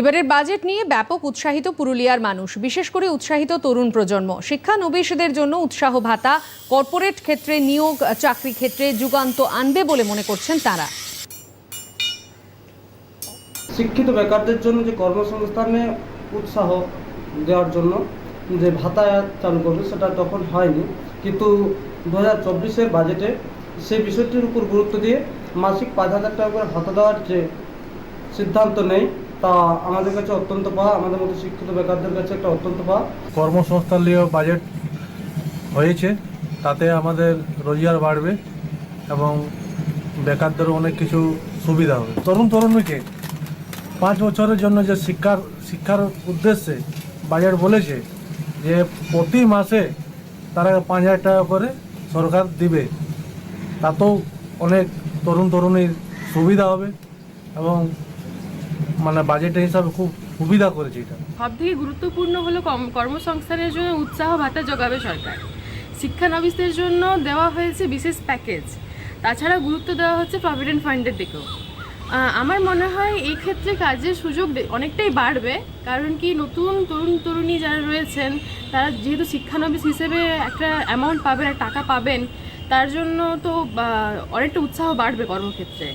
এবারের বাজেট নিয়ে ব্যাপক উৎসাহিত পুরুলিয়ার মানুষ, বিশেষ করে উৎসাহিত তরুণ প্রজন্ম। শিক্ষানবিশদের জন্য উৎসাহ ভাতা, কর্পোরেট ক্ষেত্রে নিয়োগ, চাকরি ক্ষেত্রে যুগান্ত আনবে বলে মনে করছেন তারা। শিক্ষিত বেকারদের জন্য যে কর্মসংস্থানে উৎসাহ দেওয়ার জন্য যে ভাতা চালু করবে, সেটা তখন হয়নি। কিন্তু দু হাজার চব্বিশের বাজেটে সেই বিষয়টির উপর গুরুত্ব দিয়ে মাসিক পাঁচ হাজার টাকা করে ভাতা দেওয়ার যে সিদ্ধান্ত নেই তা আমাদের কাছে অত্যন্ত পা আমাদের মতো শিক্ষিত বেকারদের কাছে একটা অত্যন্ত পা কর্মসংস্থান নিয়ে বাজেট হয়েছে, তাতে আমাদের রোজগার বাড়বে এবং বেকারদের অনেক কিছু সুবিধা হবে। তরুণ তরুণীকে পাঁচ বছরের জন্য যে শিক্ষার শিক্ষার উদ্দেশ্যে বাজেট বলেছে, যে প্রতি মাসে তারা পাঁচ হাজার টাকা করে সরকার দিবে, তাতেও অনেক তরুণ তরুণীর সুবিধা হবে এবং মানে বাজেটের হিসাবে খুব সুবিধা করেছে এটা। সব থেকে গুরুত্বপূর্ণ হলো কর্মসংস্থানের জন্য উৎসাহ ভাতা যোগাবে সরকার। শিক্ষানবিশদের জন্য দেওয়া হয়েছে বিশেষ প্যাকেজ তাছাড়া গুরুত্ব দেওয়া হচ্ছে প্রভিডেন্ট ফান্ডের দিকেও। আমার মনে হয় এই ক্ষেত্রে কাজের সুযোগ অনেকটাই বাড়বে, কারণ কি নতুন তরুণ, তরুণী যারা রয়েছেন, তারা যেহেতু শিক্ষানবিশ হিসেবে একটা অ্যামাউন্ট পাবেন টাকা পাবেন, তার জন্য তো অনেকটা উৎসাহ বাড়বে কর্মক্ষেত্রে।